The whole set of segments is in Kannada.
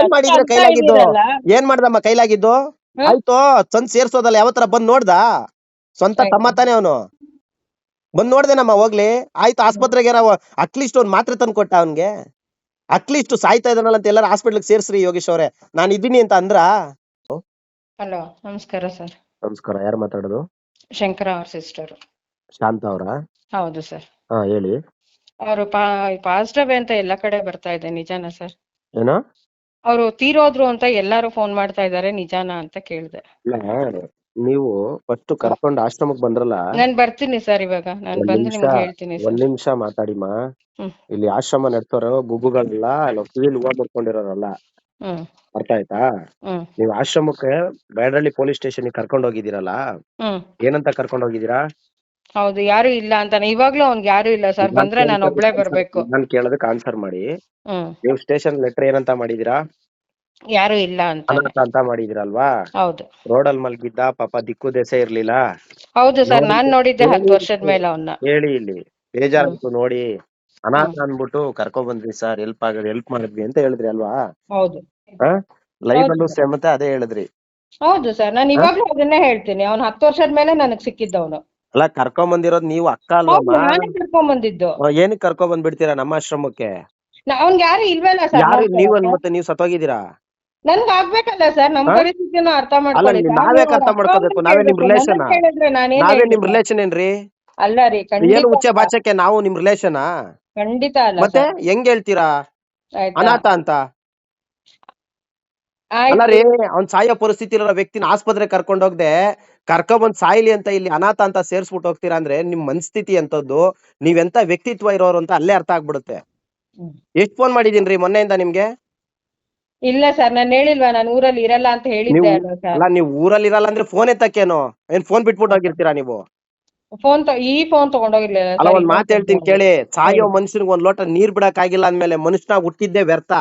ಏನ್ ಮಾಡಿದ್ರೆ ಕೈಲಾಗಿದ್ದು? ಏನ್ ಮಾಡ್ದಮ್ಮ ಕೈಲಾಗಿದ್ದು. ಆಯ್ತು ತಂದ್ ಸೇರ್ಸೋದಲ್ಲ ಯಾವತ್ತರ ಬಂದ್ ನೋಡ್ದ? ಸ್ವಂತ ತಮ್ಮ ತಾನೇ ಅವನು. ಬಂದ್ ನೋಡ್ದೇನಮ್ಮ ಹೋಗ್ಲಿ. ಆಯ್ತು ಆಸ್ಪತ್ರೆಗೆ ಅಟ್ಲೀಸ್ಟ್ ಒಂದ್ ಮಾತ್ರೆ ತಂದು ಕೊಟ್ಟ ಅವನ್ಗೆ. ಅಟ್ಲೀಸ್ಟ್ ಸಾಯ್ತಾ ಇದನ್ನಲ್ಲ ಅಂತ ಎಲ್ಲಾರು ಹಾಸ್ಪಿಟ್ಲಿಗೆ ಸೇರ್ಸ್ರಿ ಯೋಗೇಶ್ ಅವ್ರೆ. ನಾನು ಇದೀನಿ ಅಂತ ಅಂದ್ರ? ಹಲೋ ನಮಸ್ಕಾರ ಸರ್. ನಮಸ್ಕಾರ ಯಾರು ಮಾತಾಡೋದು? ಶಂಕರ ಅವ್ರ ಸಿಸ್ಟರ್ ಶಾಂತ ಅವರ? ಹೌದು ಸರ್. ಹಾ ಹೇಳಿ. ಅವರು ಪಾಸಿಟಿವ್ ಅಂತ ಎಲ್ಲ ಕಡೆ ಬರ್ತಾ ಇದೆ ನಿಜಾನಾ ಸರ್? ಏನೋ? ಅವರು ತೀರೋದ್ರು ಅಂತ ಎಲ್ಲಾರು ಫೋನ್ ಮಾಡ್ತಾ ಇದಾರೆ ನಿಜಾನಾ ಅಂತ ಕೇಳ್ದೆ. ಇಲ್ಲ ನೀವು ಫಸ್ಟ್ ಕರ್ಕೊಂಡ್ ಆಶ್ರಮಕ್ ಬಂದ್ರಲ್ಲ? ನಾನ್ ಬರ್ತೀನಿ ಸರ್ ಇವಾಗ. ನಾನ್ ಒಂದ್ ಬಂದು ನಿಮಿಷ ನಿಮ್ಗೆ ಹೇಳ್ತೀನಿ ಒಂದ್ ಸರ್ ನಿಮಿಷ ಮಾತಾಡಿಮ್ಮ. ಹ್ಮ್. ಇಲ್ಲಿ ಆಶ್ರಮ ನಡೆಸೋರು ಗುಗ್ಗುಗಳಲ್ಲ ಕಿವಿಲ್ ಹೂವ ಮುಡ್ಕೊಂಡಿರೋರಲ್ಲ ಹ್ಮ್. ಅರ್ಥ ಆಯ್ತಾ? ಹ್ಮ್. ನೀವು ಆಶ್ರಮಕ್ಕೆ ಬೇಡಳ್ಳಿ ಪೊಲೀಸ್ ಸ್ಟೇಷನ್ ಕರ್ಕೊಂಡ್ ಹೋಗಿದ್ದೀರಲ್ಲ? ಹ್ಮ್. ಏನಂತ ಕರ್ಕೊಂಡ್ ಹೋಗಿದ್ದೀರಾ? ಹೌದು ಯಾರು ಇಲ್ಲ ಅಂತಾನೆ. ಇವಾಗ್ಲೂ ಅವ್ನ್ಗೆ ಯಾರು ಇಲ್ಲ ಸರ್. ಬಂದ್ರೆ ನಾನು ಒಬ್ಳೆ ಬರ್ಬೇಕು. ನಾನು ಕೇಳೋದಕ್ಕೆ ಆನ್ಸರ್ ಮಾಡಿ. ಹ್ಮ್. ನೀವು ಸ್ಟೇಷನ್ ಲೆಟರ್ ಏನಂತ ಮಾಡಿದೀರಾ ಯಾರು ಇಲ್ಲ ಅಂತ ಅನಾಥ ಅಂತ ಮಾಡಿದ್ರಲ್ವಾ ಹೌದು. ರೋಡ್ ಅಲ್ಲಿ ಮಲ್ಗಿದ್ದ ಪಾಪ ದಿಕ್ಕು ದೆಸೆ ಇರ್ಲಿಲ್ಲ. ಹೌದು ಸರ್ ನಾನ್ ನೋಡಿ- ನೋಡಿದ್ದೆ ಹತ್ತು ವರ್ಷದ ಮೇಲೆ ಅವನ್ನ ಹೇಳಿ ಇಲ್ಲಿ. ಬೇಜಾರಾಯ್ತು ನೋಡಿ. ಅನಾಥ ಅನ್ಬಿಟ್ಟು ಕರ್ಕೊಂಡ್ ಬಂದ್ವಿ ಸರ್ ಹೆಲ್ಪ್ ಆಗ ಹೆಲ್ಪ್ ಮಾಡಿದ್ವಿ ಅಂತ ಹೇಳಿದ್ರಿ ಅಲ್ವಾ? ಹೌದು. ಲೈವ್ ಅಲ್ಲೂ. ಸೇಮತ್ತೆ ಅದೇ ಹೇಳಿದ್ರಿ. ಹೌದು ಸರ್ ನಾನು ಇವಾಗ್ಲೂ ಅದನ್ನೇ ಹೇಳ್ತೀನಿ. ಅವ್ನು ಹತ್ತು ವರ್ಷದ ಮೇಲೆ ನನಗ್ ಸಿಕ್ಕಿದ್ದವನು. ಅಲ್ಲ ಕರ್ಕೊಂಡ್ ಬಂದಿರೋದ್ ನೀವು ಅಕ್ಕ ಅಲ್ವಾ ನಾನೇ ಕರ್ಕೊಂಡ್ ಬಂದಿದ್ದು. ಏನಕ್ಕೆ ಕರ್ಕೊಂಡ್ ಬಂದ್ಬಿಡ್ತೀರಾ ನಮ್ಮ ಆಶ್ರಮಕ್ಕೆ? ಅವ್ನ್ಗೆ ಯಾರು ಇಲ್ವಲ್ಲ ಸರ್ ಯಾರು ನೀವ್ ಮತ್ತೆ ನೀವ್ ಸತ್ತೋಗಿದ್ದೀರಾ? ನನ್ಗೆ ಆಗ್ಬೇಕಲ್ಲ ಸರ್ ನಮ್ ಪರಿಸ್ಥಿತಿನ ಅರ್ಥ ಮಾಡ್ಕೊಳ್ಳಿ. ನೀವ್ ನಾವೇ ಅರ್ಥ ಮಾಡ್ಕೋಬೇಕು. ಅಪ್ಪನ ನಾವೇ ನಿಮ್ ಕೇಳ್ಬೇಕು, ರಿಲೇಷನ್ ನನ್ನನ್ನ ಕೇಳಿದ್ರೆ ನಾನೇನ್ ನಾವೇ ನಿಮ್ ಹೇಳ್ಲಿ? ರಿಲೇಷನ್ ಏನ್ರಿ? ಅಲ್ಲ ರೀ ಏನು ಖಂಡಿತ ಉಚ್ಚೆ ಬಾಚಕ್ಕೆ ನಾವು ನಿಮ್ ರಿಲೇಷನ್ ಖಂಡಿತ ಅಲ್ಲ ಮತ್ತೆ ಸರ್ ಹೆಂಗ್ ಹೇಳ್ತೀರಾ? ಆಯ್ತಾ? ಅನಾಥ ಅಂತ? ಅಲ್ಲ ರೀ ಅವ್ನ್ ಸಾಯೋ ಪರಿಸ್ಥಿತಿ ಇರೋ ವ್ಯಕ್ತಿನ ಆಸ್ಪತ್ರೆ ಕರ್ಕೊಂಡ್ ಹೋಗ್ದೆ ಕರ್ಕೊಂಬಂದ್ ಸಾಯ್ಲಿ ಅಂತ ಇಲ್ಲಿ ಅನಾಥ ಅಂತ ಸೇರ್ಸ್ಬಿಟ್ಟು ಹೋಗ್ತೀರಾ ಅಂದ್ರೆ ನಿಮ್ ಮನಸ್ಥಿತಿ ಎಂತದ್ದು ನೀವೆಂತ ವ್ಯಕ್ತಿತ್ವ ಇರೋರು ಅಂತ ಅಲ್ಲೇ ಅರ್ಥ ಆಗ್ಬಿಡುತ್ತೆ. ಎಷ್ಟ್ ಫೋನ್ ಮಾಡಿದೀನ್ರಿ ಮೊನ್ನೆಯಿಂದ ನಿಮ್ಗೆ? ಇಲ್ಲ ಸರ್ ನಾನು ಹೇಳಿಲ್ವಾ ನಾನು ಊರಲ್ಲಿ ಇರಲ್ಲ ಅಂತ ಹೇಳಿದ್ದೆ ಅಲ್ಲ ನೀವು ಊರಲ್ಲಿ ಇರಲ್ಲ ಅಂದ್ರೆ ಫೋನ್ ಎತ್ತಕ್ಕೇನು? ಏನ್ ಫೋನ್ ಬಿಟ್ಬಿಟ್ಟು ಹೋಗಿರ್ತೀರಾ ನೀವು? ಫೋನ್ ಈ ಫೋನ್ ತಗೊಂಡೋಗಿರ್ಲಿಲ್ಲ ಅಲ್ಲ ಒಂದ್ ಮಾತ್ ಹೇಳ್ತೀನಿ ಕೇಳಿ ಸಾಯೋ. ಮನುಷ್ಯನಿಗೆ ಒಂದ್ ಲೋಟ ನೀರ್ ಬಿಡಕ್ ಆಗಿಲ್ಲ ಅಂದ್ಮೇಲೆ ಮನುಷ್ಯನಾಗ ಹುಟ್ಟಿದ್ದೆ ವ್ಯರ್ಥ.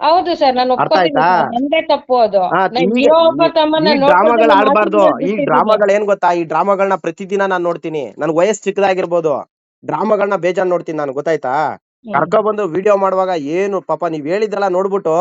ಹೌದು ಸರ್ ನಾನು ಒಪ್ಕೊತೀನಿ ಆಯ್ತಾ? ನಂದೇ ತಪ್ಪು ಅದು. ಹಾ, ನಾನ್ ಈಗ- ಜೀವ ಒಬ್ಬ ತಮ್ಮನ್ನ ಈ ಡ್ರಾಮಾಗಳು ಆಡ್ಬಾರ್ದು. ಈ. ಡ್ರಾಮಾಗಳು ಏನ್ ಗೊತ್ತಾ? ಈ ಡ್ರಾಮಾಗಳನ್ನ ಪ್ರತಿದಿನ ನಾನ್ ನೋಡ್ತೀನಿ. ನನ್ ವಯಸ್ಸು ಚಿಕ್ಕದಾಗಿರ್ಬೋದು. ಡ್ರಾಮಾಗಳನ್ನ ಬೇಜಾನ್ ನೋಡ್ತೀನಿ ನಾನು ಗೊತ್ತಾಯ್ತಾ? ಹ್ಮ್. ಕರ್ಕೊ ಬಂದು ವಿಡಿಯೋ ಮಾಡುವಾಗ ಏನು ಪಾಪ ನೀವ್ ಹೇಳಿದ್ರಲ್ಲ ನೋಡ್ಬಿಟ್ಟು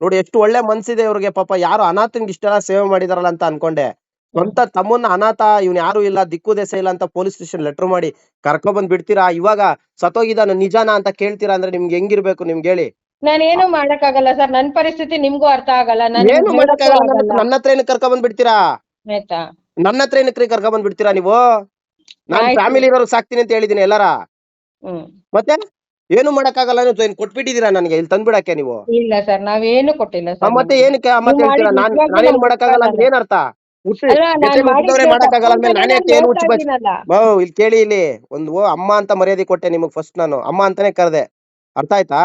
ನೋಡಿ ಎಷ್ಟು ಒಳ್ಳೆ ಮನ್ಸಿದೆ ಇವ್ರಿಗೆ ಪಾಪ. ಯಾರು ಅನಾಥನ್ಗೆ ಇಷ್ಟೆಲ್ಲ ಸೇವೆ ಮಾಡಿದಾರಲ್ಲ ಅಂತ ಅನ್ಕೊಂಡೆ. ಸ್ವಂತ ತಮ್ಮನ್ನ ಅನಾಥ ಇವ್ನ್ ಯಾರು ಇಲ್ಲ ದಿಕ್ಕು ದೇಶ ಇಲ್ಲ ಅಂತ ಪೊಲೀಸ್ ಸ್ಟೇಷನ್ ಲೆಟರ್ ಮಾಡಿ ಕರ್ಕೊ ಬಂದ್ ಬಿಡ್ತೀರಾ? ಇವಾಗ ಸತ್ತೋಗಿದಾನ ನಿಜಾನ ಅಂತ ಕೇಳ್ತೀರಾ ಅಂದ್ರೆ ನಿಮ್ಗೆ ಹೆಂಗಿರ್ಬೇಕು ನಿಮ್ಗೆ ಹೇಳಿ. ನಾನೇನು ಮಾಡಕ್ಕಾಗಲ್ಲ ಸರ್. ನನ್ ಪರಿಸ್ಥಿತಿ ನಿಮ್ಗೂ ಅರ್ಥ ಆಗಲ್ಲ. ನಾನು ಏನು ಮಾಡಕ್ಕಾಗಲ್ಲ? ನನ್ನ- ಆಗಲ್ಲ. ಹತ್ರ ಏನಕ್ಕೆ ಕರ್ಕೊಂಡ್ ಬಂದ್ಬಿಡ್ತೀರಾ? ಆಯ್ತಾ? ನನ್ನ ಹತ್ರ ಏನಕ್ಕೆ ಕರ್ಕೊಂಡ್ ಬಂದ್ಬಿಡ್ತೀರಾ ನೀವು? ನಾನು ಆಯ್ತು. ಫ್ಯಾಮಿಲಿ ಇರೋರು ಸಾಕ್ತೀನಿ ಅಂತ ಹೇಳಿದೀನಿ ಎಲ್ಲಾರ. ಹ್ಮ್. ಮತ್ತೆ? ಏನು ಮಾಡಕ್ಕಾಗಲ್ಲ ನೀವು ಏನ್ ಕೊಟ್ಬಿಟ್ಟಿದೀರಾ ನನಗೆ? ಇಲ್ಲಿ ತಂದ್ಬಿಡಕ್ಕೆ ನೀವು. ಇಲ್ಲ ಸರ್ ನಾವೇನು ಕೊಟ್ಟಿಲ್ಲ ಆ, ಸರ್ ಮತ್ತೆ ಏನಕ್ಕೆ ಆ, ನೀವು ಹೇಳ್ತೀರಾ? ನಾನ್ ನಾನೇನ್ ಮಾಡಕ್ಕಾಗಲ್ಲ ಅಂದ್ರೆ ಏನ್ ಅರ್ಥ? ಹುಟ್ಟಿ ಅಲ್ಲ ನಾನ್ ಜೊತೆ ಹುಟ್ಟಿದವ್ರೆ ಮಾಡಿದ್ದು ಮಾಡಕ್ಕಾಗಲ್ಲ ತಪ್ಪು ಅಂದ್ಮೇಲೆ ನಾನೇ ಅಂತಾನೆ ಏನು ನಾನು ಹುಚ್ಚು ಬಚ್ ಹೇಳ್ತಾ ಬಾ ಇಲ್ಲಿ ಕೇಳಿ ಇಲ್ಲಿ. ಒಂದು ಅಮ್ಮ ಅಂತ ಮರ್ಯಾದೆ ಕೊಟ್ಟೆ ನಿಮಗ್ ಫಸ್ಟ್ ನಾನು. ಅಮ್ಮ ಅಂತಾನೆ ಕರೆದೆ. ಅರ್ಥ ಆಯ್ತಾ?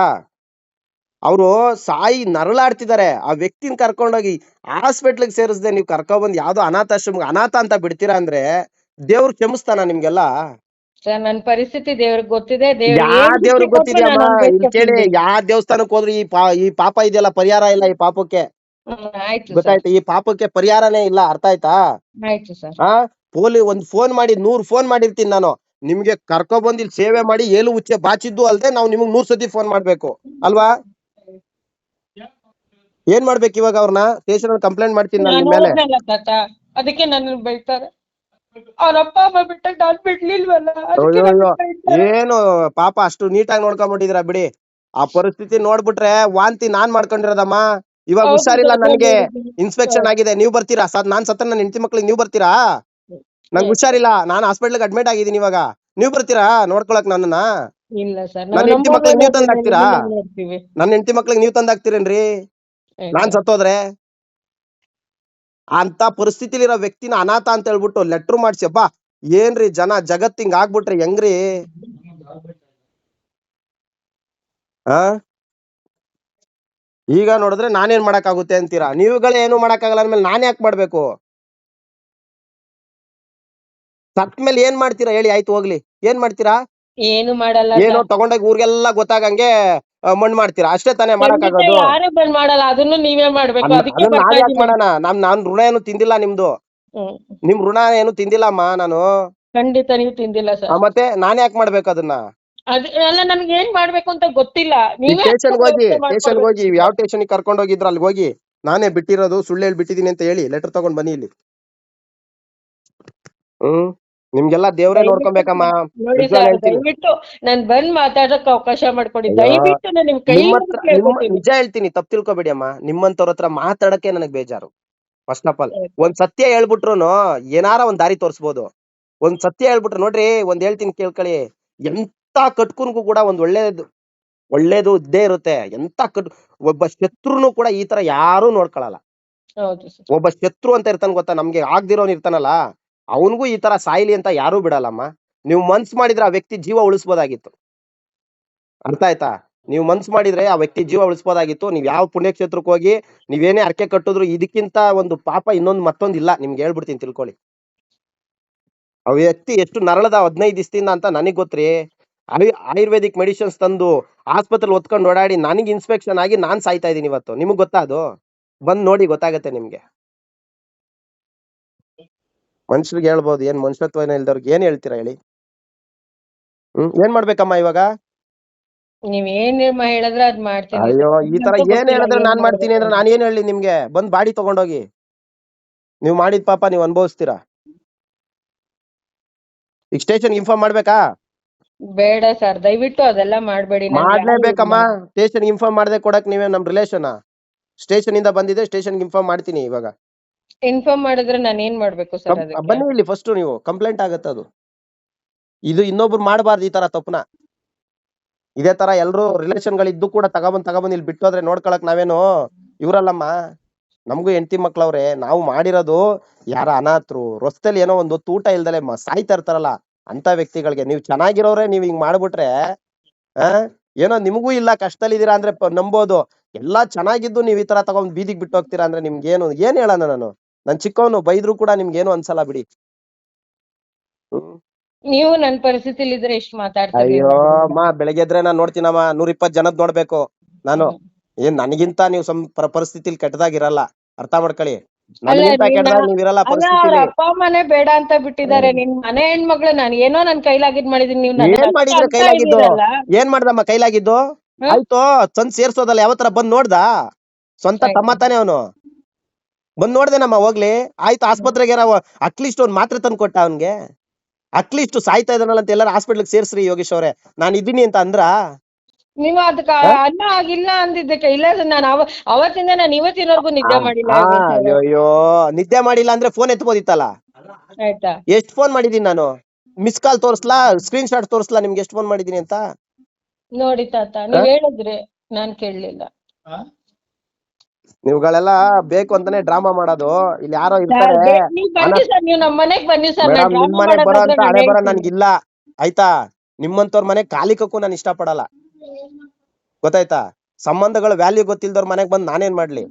ಅವರು ಸಾಯಿ ನರಳಾಡ್ತಿದ್ದಾರೆ. ಆ ವ್ಯಕ್ತಿನ ಕರ್ಕೊಂಡೋಗಿ ಹಾಸ್ಪಿಟ್ಲಿಗೆ ಸೇರಿಸ್ದೆ ನೀವು ಕರ್ಕೊಂಡ್ ಯಾವ್ದೋ ಅನಾಥಾಶ್ರಮ ಅನಾಥ ಅಂತ ಬಿಡ್ತೀರಾ ಅಂದ್ರೆ ದೇವ್ರು ಕ್ಷಮಿಸ್ತಾನ ನಿಮ್ಗೆಲ್ಲ? ಸರ್ ನನ್ ಪರಿಸ್ಥಿತಿ ದೇವ್ರಿಗೆ ಗೊತ್ತಿದೆ. ಯಾ ದೇವ್ರಿಗೆ ಗೊತ್ತಿದೆ ಇಲ್ಲಿ ಕೇಳಿ. ಯಾ ದೇವಸ್ಥಾನಕ್ ಹೋದ್ರು ಈ ಪಾ ಈ ಪಾಪ ಇದೆಯಲ್ಲ ಪರಿಹಾರ ಇಲ್ಲ ಈ ಪಾಪಕ್ಕೆ? ಆಯ್ತು ಗೊತ್ತಾಯ್ತಾ? ಈ ಪಾಪಕ್ಕೆ ಪರಿಹಾರನೇ ಇಲ್ಲ ಅರ್ಥ ಆಯ್ತಾ? ಆಯ್ತು ಸರ್. ಆ? ಪೋಲಿ ಒಂದ್ ಫೋನ್ ಮಾಡಿ ನೂರ್ ಫೋನ್ ಮಾಡಿರ್ತೀನಿ ನಾನು. ನಿಮ್ಗೆ ಕರ್ಕೊ ಬಂದ್ ಇಲ್ಲಿ ಸೇವೆ ಮಾಡಿ ಏಲು ಉಚ್ಚೆ ಬಾಚಿದ್ದು ಅಲ್ದೆ ನಾವು ನಿಮ್ಗೆ ನೂರ್ ಸತಿ ಫೋನ್ ಮಾಡ್ಬೇಕು. ಅಲ್ವಾ? ಏನ್ ಮಾಡ್ಬೇಕು ಇವಾಗ ಅವ್ರನ್ನ? ಸ್ಟೇಷನ್ ಕಂಪ್ಲೇಂಟ್ ಮಾಡ್ತೀನಿ ನಾನು ನಾನು ಮೇಲೆ. ಹೋದ್ನಲ್ಲ ತಾತ. ಅದಕ್ಕೆ ನನ್ನ ಬೈತಾರೆ. ಅವ್ರ ಅಪ್ಪ ಅಮ್ಮ ಬಿಟ್ಟಾಗ ನಾನ್ ಬಿಡ್ಲಿಲ್ವಲ್ಲ? ಅದಕ್ಕೆ ಅಯ್ಯೋ, ನನ್ನನ್ನ ಅಯ್ಯೋ. ಬೈತಾರೆ. ಏನು ಪಾಪ ಅಷ್ಟು ನೀಟಾಗಿ ನೋಡ್ಕೊಂಡ್ಬಿಟ್ಟಿದ್ರ ಬಿಡಿ. ಆ ಪರಿಸ್ಥಿತಿ ನೋಡ್ಬಿಟ್ರೆ ವಾಂತಿ ನಾನ್ ಮಾಡ್ಕೊಂಡಿರೋದಮ್ಮ. ಇವಾಗ ಹೌದು ಹುಷಾರಿಲ್ಲ ನನ್ಗೆ. ಇನ್ಸ್ಪೆಕ್ಷನ್ ಆಗಿದೆ. ನೀವ್ ಬರ್ತೀರಾ? ಸರ್ ನಾನ್ ಸತ್ತ ನನ್ನ ಹೆಂಡತಿ ಮಕ್ಳಿಗೆ ನೀವ್ ಬರ್ತೀರಾ? ನಂಗೆ. ಹುಷಾರಿಲ್ಲ. ನಾನು ಹಾಸ್ಪಿಟ್ಲ್ಗೆ ಅಡ್ಮಿಟ್ ಆಗಿದ್ದೀನಿ ಇವಾಗ. ನೀವ್ ಬರ್ತೀರಾ ನೋಡ್ಕೊಳಕ್ ನನ್ನನ್ನ? ಇಲ್ಲ ಸರ್. ನನ್ನ ಹೆಂಡತಿ ಮಕ್ಳಿಗೆ ನೀವ್ ತಂದಾಕ್ತೀರಾ? ನನ್ನ ಹೆಂಡತಿ ಮಕ್ಳಿಗೆ ನೀವ್ ತಂದ್ ಹಾಕ್ತೀರೇನ್ರಿ ನಾನ್ ಸತ್ತೋದ್ರೆ? ಅಂತ ಪರಿಸ್ಥಿತಿಲಿರೋ ವ್ಯಕ್ತಿನ ಅನಾಥ ಅಂತ ಹೇಳ್ಬಿಟ್ಟು ಲೆಟ್ರ್ ಮಾಡ್ಸಿ ಅಬ್ಬಾ ಏನ್ರಿ ಜನ ಜಗತ್ ಹಿಂಗ್ ಆಗ್ಬಿಟ್ರೆ ಹೆಂಗ್ರಿ? ಆ? ಈಗ ನೋಡಿದ್ರೆ ನಾನೇನ್ ಮಾಡಕ್ಕಾಗುತ್ತೆ ಅಂತೀರಾ? ನೀವುಗಳೇ ಏನು ಮಾಡಕ್ಕಾಗಲ್ಲ ಅಂದ್ಮೇಲೆ ನಾನ್ ಯಾಕೆ ಮಾಡ್ಬೇಕು? ಸತ್ ಮೇಲೆ ಏನ್ ಮಾಡ್ತೀರಾ ಹೇಳಿ ಆಯ್ತು ಹೋಗ್ಲಿ. ಏನ್ ಮಾಡ್ತೀರಾ? ಏನು ಮಾಡಲ್ಲ ಏನೋ ತಗೊಂಡಾಗ ಊರಿಗೆಲ್ಲ ಗೊತ್ತಾಗಂಗೆ ಮಣ್ಣ್ ಮಾಡ್ತೀರಾ? ಅಷ್ಟೇ ತಾನೇ ಮಾಡಕ್ ಮಾಡಕ್ಕಾಗೋದು ಯಾರು ಬಂದ್ ಮಾಡಲ್ಲ ಅದನ್ನು ನೀವೇ ಮಾಡ್ಬೇಕು. ಅದಕ್ಕೆ ಅದನ್ನ ಬರ್ತಾ ನಾವ್ ಯಾಕೆ ಇದೀನಿ. ಮಾಡೋಣ? ನಾನ್ ನಾನ್ ಋಣ ಏನು ತಿಂದಿಲ್ಲ ನಿಮ್ದು. ಹ್ಮ್. ನಿಮ್ ಋಣ ಏನು ತಿಂದಿಲ್ಲಮ್ಮ ನಾನು. ಖಂಡಿತ ನೀವು ತಿಂದಿಲ್ಲ ಆ, ಸರ್ ಮತ್ತೆ ನಾನ್ ಯಾಕೆ ಮಾಡ್ಬೇಕು ಅದನ್ನ? ಅದ್ ಅಲ್ಲ ನನ್ಗೆ ಏನ್ ಮಾಡ್ಬೇಕು ಅಂತ ಗೊತ್ತಿಲ್ಲ. ನೀವೇ ಸ್ಟೇಷನ್ ಹೋಗಿ ವ್ಯವಸ್ಥೆ ಸ್ಟೇಷನ್ ಹೋಗಿ ಮಾಡ್ಕೊಡ್ಬೇಕು. ಯಾವ ಸ್ಟೇಷನ್ ಕರ್ಕೊಂಡು ಹೋಗಿದ್ರು ಅಲ್ಲಿ ಹೋಗಿ ನಾನೇ ಬಿಟ್ಟಿರೋದು ಸುಳ್ಳು ಹೇಳಿ ಬಿಟ್ಟಿದೀನಿ ಅಂತ ಹೇಳಿ ಲೆಟರ್ ತಗೊಂಡ್ ಬನ್ನಿ ಇಲ್ಲಿ. ಹ್ಮ್? ನಿಮ್ಗೆಲ್ಲ ದೇವ್ರೇ ನೋಡ್ಕೊಬೇಕಮ್ಮ. ನೋಡಿ ನಿಜವಾಗ್ಲೂ ಸರ್ ಹೇಳ್ತೀನಿ. ದಯವಿಟ್ಟು ನಾನ್ ಬಂದ್ ಮಾತಾಡಕ್ ಅವಕಾಶ ಮಾಡ್ಕೊಡಿ. ಅಯ್ಯೋ, ದಯವಿಟ್ಟು ನಾನು ನಿಮ್ ಕೈ ನಿಮ್ಮ ಹತ್ರ ನಿಮ್ಮ ನಿಜ ಹೇಳ್ತೀನಿ ತಪ್ಪು ತಿಳ್ಕೊಬೇಡಿ ಅಮ್ಮ ನಿಮ್ಮಂತವ್ರ ಹತ್ರ ಮಾತಾಡಕ್ಕೆ ನನಗ್ ಬೇಜಾರು. ಫಸ್ಟ್ ಆಫ್ ಆಲ್ ಒಂದ್ ಸತ್ಯ ಹೇಳ್ಬಿಟ್ರುನು ಏನಾರ ಒಂದ್ ದಾರಿ ತೋರಿಸ್ಬೋದು. ಒಂದ್ ಸತ್ಯ ಹೇಳ್ಬಿಟ್ರು ನೋಡ್ರಿ ಒಂದ್ ಹೇಳ್ತೀನಿ ಕೇಳ್ಕೊಳ್ಳಿ. ಎಂತ ಕಟ್ಕುನ್ಗೂ ಕೂಡ ಒಂದ್ ಒಳ್ಳೇದು ಒಳ್ಳೇದು ಇದ್ದೇ ಇರುತ್ತೆ. ಎಂತ ಕಟ್ ಒಬ್ಬ ಶತ್ರುನು ಕೂಡ ಈ ತರ ಯಾರು ನೋಡ್ಕೊಳಲ್ಲ. ಹೌದು ಸರ್. ಒಬ್ಬ ಶತ್ರು ಅಂತ ಇರ್ತಾನೆ ಗೊತ್ತಾ? ನಮ್ಗೆ ಆಗ್ದಿರೋನ್ ಇರ್ತಾನಲ್ಲ. ಅವನಿಗೂ ಈ ತರ ಸಾಯ್ಲಿ ಅಂತ ಯಾರೂ ಬಿಡಲ್ಲಮ್ಮ. ನೀವು ಮನ್ಸ್ ಮಾಡಿದ್ರೆ ಆ ವ್ಯಕ್ತಿ ಜೀವ ಉಳಿಸ್ಬೋದಾಗಿತ್ತು. ಅರ್ಥ ಆಯ್ತಾ? ನೀವು ಮನ್ಸ್ ಮಾಡಿದ್ರೆ ಆ ವ್ಯಕ್ತಿ ಜೀವ ಉಳಿಸ್ಬೋದಾಗಿತ್ತು. ನೀವ್ ಯಾವ ಪುಣ್ಯಕ್ಷೇತ್ರಕ್ಕೆ ಹೋಗಿ ನೀವೇನೇ ಅರ್ಕೆ ಕಟ್ಟಿದ್ರು ಇದಕ್ಕಿಂತ ಒಂದು ಪಾಪ ಇನ್ನೊಂದು ಮತ್ತೊಂದು ಇಲ್ಲ. ನಿಮ್ಗೆ ಹೇಳ್ಬಿಡ್ತೀನಿ, ತಿಳ್ಕೊಳ್ಳಿ. ಆ ವ್ಯಕ್ತಿ ಎಷ್ಟು ನರಳದ ಹದಿನೈದು ದಿವಸದಿಂದ ಅಂತ ನನಗ್ ಗೊತ್ತ್ರಿ. ಆಯು, ಆಯುರ್ವೇದಿಕ್ ಮೆಡಿಸಿನ್ಸ್ ತಂದು ಆಸ್ಪತ್ರೆಲಿ ಒತ್ಕೊಂಡು ಓಡಾಡಿ ನನಗೆ ಇನ್ಸ್ಪೆಕ್ಷನ್ ಆಗಿ ನಾನ್ ಸಾಯ್ತಾ ಇದೀನಿ ಇವತ್ತು. ನಿಮಗೆ ಗೊತ್ತಾ ಅದು? ಬಂದ್ ನೋಡಿ, ಗೊತ್ತಾಗತ್ತೆ ನಿಮ್ಗೆ. ಮನುಷ್ಯರಿಗೆ ಹೇಳ್ಬೋದು ಏನ್ ಮನುಷ್ಯತ್ವ ಇಲ್ದವ್ರಿಗೆ ಏನ್ ಹೇಳ್ತೀರಾ ಹೇಳಿ? ಹ್ಮ್ ಏನ್ ಮಾಡ್ಬೇಕಮ್ಮ ಇವಾಗ? ನೀವ್ ಏನ್ ಹೇಳಿದ್ರೆ ಅದ್ ಮಾಡ್ತೀನಿ. ಅಯ್ಯೋ ಈ ತರ ಏನ್ ಹೇಳಿದ್ರೆ ನಾನ್ ಮಾಡ್ತೀನಿ ಅಂದ್ರೆ ನಾನು ಏನ್ ಹೇಳಿ ನಿಮ್ಗೆ? ಬಂದ್ ಬಾಡಿ ತಗೊಂಡೋಗಿ. ನೀವ್ ಮಾಡಿದ ಪಾಪ ನೀವ್ ಅನುಭವಿಸ್ತೀರಾ? ಈಗ ಸ್ಟೇಷನ್ ಇನ್ಫಾರ್ಮ್ ಮಾಡ್ಬೇಕಾ? ಬೇಡ ಸರ್ ದಯವಿಟ್ಟು ಅದೆಲ್ಲ ಮಾಡ್ಬೇಡಿ. ಮಾಡ್ಲೇಬೇಕಮ್ಮ. ಸ್ಟೇಷನ್ ಇನ್ಫಾರ್ಮ್ ಮಾಡದೆ ಕೊಡಕ್ ನೀವೇ ನಮ್ ರಿಲೇಷನ್ ಸ್ಟೇಷನ್ ಇಂದ ಬಂದಿದೆ ಸ್ಟೇಷನ್ ಇನ್ಫಾರ್ಮ್ ಮಾಡ್ತೀನಿ ಇವಾಗ. ಇನ್ಫಾರ್ಮ್ ಮಾಡಿದ್ರೆ ನಾನ್ ಏನ್ ಮಾಡ್ಬೇಕು ಸರ್ ಕಂ- ಅದಕ್ಕೆ? ಬನ್ನಿ ಇಲ್ಲಿ ಫಸ್ಟ್ ನೀವು ಕಂಪ್ಲೇಂಟ್ ಆಗತ್ತೆ ಅದು. ಇದು ಇನ್ನೊಬ್ರು ಮಾಡಬಾರ್ದು ಈ ತರ ತಪ್ಪನ ಇದೇ ತರ ಎಲ್ರು ರಿಲೇಷನ್ ಗಳಿದ್ದು ಕೂಡ ತಗೊಬಂದ್ ತಗೊಂಬಂದ್ ಇಲ್ಲಿ ಬಿಟ್ಟೋದ್ರೆ ನೋಡ್ಕೊಳಕ್ ನಾವೇನು ಇವ್ರಲ್ಲಮ್ಮ. ನಮಗೂ ಹೆಂಡತಿ ಮಕ್ಳವ್ರೆ ನಾವು ಮಾಡಿರೋದು ಯಾರ ಅನಾಥರು ರಸ್ತೆಲಿ ಏನೋ ಒಂದು ಹೊತ್ತು ಊಟ ಇಲ್ದಲೆ ಮ- ಸಾಯ್ತಾ ಇರ್ತಾರಲ್ಲ ಅಂತ ವ್ಯಕ್ತಿಗಳಿಗೆ. ನೀವು ಚೆನ್ನಾಗಿರೋರೆ ನೀವ್ ಹಿಂಗ್ ಮಾಡ್ಬಿಟ್ರೆ ಆ? ಏನೋ ನಿಮಗೂ ಇಲ್ಲ ಕಷ್ಟದಲ್ಲಿದ್ದೀರಾ ಅಂದ್ರೆ ಪ- ನಂಬೋದು. ಎಲ್ಲಾ ಚೆನ್ನಾಗಿದ್ದು ನೀವ್ ಈ ತರ ತಗೊಂಡ್ ಬೀದಿಗೆ ಬಿಟ್ಟು ಹೋಗ್ತೀರಾ ಅಂದ್ರೆ ನಿಮ್ಗೇನು ಏನ್ ಹೇಳೋಣ ನಾನು? ನನ್ ಚಿಕ್ಕವನು ಬೈದ್ರು ಕೂಡ ನಿಮ್ಗೇನು ಅನ್ಸಲ್ಲ ಬಿಡಿ. ನೀವು ನನ್ ಪರಿಸ್ಥಿತಿಲಿ ಇದ್ರೆ ಎಷ್ಟು ಮಾತಾಡ್ತೀರಿ? ಅಯ್ಯೋ ಅಮ್ಮ ಬೆಳಗ್ಗೆ ಎದ್ರೆ ನಾನ್ ನೋಡ್ತೀನಮ್ಮ ನೂರ್ ಇಪ್ಪತ್ ಜನದ್ ನೋಡ್ಬೇಕು. ನಾನು ಏನ್ ನನಗಿಂತ ನೀವು ಸಂ ಪ- ಪರಿಸ್ಥಿತಿಲಿ ಕೆಟ್ಟದಾಗಿರಲ್ಲ ಅರ್ಥ ಮಾಡ್ಕೊಳ್ಳಿ. ನನಗಿಂತ ಕೆಟ್ಟದಾಗ ಅಲ್ಲ ಅವ್ರ ಅಪ್ಪ ಅಮ್ಮನೇ ಬೇಡ ಅಂತ ಬಿಟ್ಟಿದ್ದಾರೆ. ನಿನ್ ಮನೆ ಹೆಣ್ಮಕ್ಳು ನಾನು ಏನೋ ನನ್ ಕೈಲಾಗಿದ್ ಮಾಡಿದೀನಿ ನೀವು ನನ್ನ ಏನ್ ಮಾಡಿದ್ರೆ ಕೈಲಾಗಿದ್ದು? ಇದೀರಲ್ಲ. ಏನ್ ಮಾಡ್ದಮ್ಮ ಕೈಲಾಗಿದ್ದು? ಹ್ಮ್? ಆಯ್ತು ತಂದ್ ಸೇರ್ಸೋದಲ್ಲ ಯಾವತ್ತರ ಬಂದ್ ನೋಡ್ದ? ಸ್ವಂತ. ತಮ್ಮ ತಾನೇ ಅವನು. ಬಂದ್ ನೋಡ್ದೇನಮ್ಮ ಹೋಗ್ಲಿ. ಆಯ್ತು ಆಸ್ಪತ್ರೆಗೆ ಅಟ್ಲೀಸ್ಟ್ ಒಂದ್ ಮಾತ್ರೆ ತಂದು ಕೊಟ್ಟ ಅವನ್ಗೆ. ಅಟ್ಲೀಸ್ಟ್ ಸಾಯ್ತಾ ಇದಾನಲ್ಲ ಅಂತ ಎಲ್ಲಾರು ಹಾಸ್ಪಿಟ್ಲ್ ಸೇರ್ಸ್ರಿ ಯೋಗೇಶ್ ಅವ್ರೆ. ನಾನ್ ಇದ್ದೀನಿ ಅಂತ ಅಂದ್ರ? ನೀವು ಅದಕ್ಕ ಅನ್ನ ಆಗಿಲ್ಲ ಅಂದಿದ್ದಕ್ಕೆ ಇಲ್ಲ ನಾನು ಅವ ಅವತ್ತಿಂದ ನಾನು ಇವತ್ತಿನವರೆಗೂ ನಿದ್ದೆ ಮಾಡಿಲ್ಲ ಅಯ್ಯೋ ನಿದ್ದೆ ಮಾಡಿಲ್ಲ ಅಂದ್ರೆ ಫೋನ್ ಎತ್ಬೋದಿತ್ತಲ್ಲ? ಆಯ್ತಾ? ಎಷ್ಟ್ ಫೋನ್ ಮಾಡಿದೀನಿ ನಾನು? ಮಿಸ್ ಕಾಲ್ ತೋರಿಸ್ಲಾ? ಸ್ಕ್ರೀನ್ ಶಾಟ್ ತೋರಿಸ್ಲಾ ನಿಮ್ಗೆ ಎಷ್ಟ್ ಫೋನ್ ಮಾಡಿದೀನಿ ಅಂತ? ನೋಡಿ ತಾತ ನೀವ್ ಹೇಳಿದ್ರಿ ನಾನ್ ಕೇಳಲಿಲ್ಲ. ನೀವುಗಳೆಲ್ಲ ಬೇಕು ಅಂತಾನೆ ಡ್ರಾಮಾ ಮಾಡೋದು. ಇಲ್ಲಿ ಯಾರೋ ಇರ್ತಾರೆ. ನೀವ್ ಬನ್ನಿ ಸರ್ ನೀವು ನಮ್ ಮನೆಗ್ ಬನ್ನಿ ಸರ್ ಮೇಡಮ್ ನಿಮ್ ಮನೆಗ್ ಬರೋ ಅಂತ ಹಣೆ ಬರ ನನ್ಗಿಲ್ಲ. ಆಯ್ತಾ? ನಿಮ್ಮಂತವ್ರ ಮನೆ ಕಾಲಿಕಕ್ಕೂ ನಾನು ಇಷ್ಟ ಪಡಲ್ಲ ಗೊತ್ತಾಯ್ತಾ? ಸಂಬಂಧಗಳ ವ್ಯಾಲ್ಯೂ ಗೊತ್ತಿಲ್ದವ್ರ ಮನೆಗ್ ಬಂದ್ ನಾನೇನ್ ಮಾಡ್ಲಿ?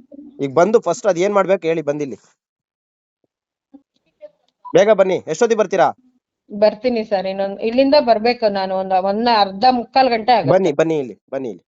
ಈಗ ಬಂದು ಫಸ್ಟ್ ಅದ್ ಏನ್ ಮಾಡ್ಬೇಕು ಹೇಳಿ ಬಂದಿಲ್ಲಿ. ಬೇಗ ಬನ್ನಿ. ಎಷ್ಟೊತ್ತಿ ಬರ್ತೀರಾ? ಬರ್ತೀನಿ ಸರ್ ಇನ್ನೊಂದು ಇಲ್ಲಿಂದ ಬರ್ಬೇಕು ನಾನು ಒಂದ್ ಒಂದ್ ಅರ್ಧ ಮುಕ್ಕಾಲ್ ಗಂಟೆ ಆಗುತ್ತೆ. ಬನ್ನಿ ಬನ್ನಿ ಇಲ್ಲಿ ಬನ್ನಿ ಇಲ್ಲಿ.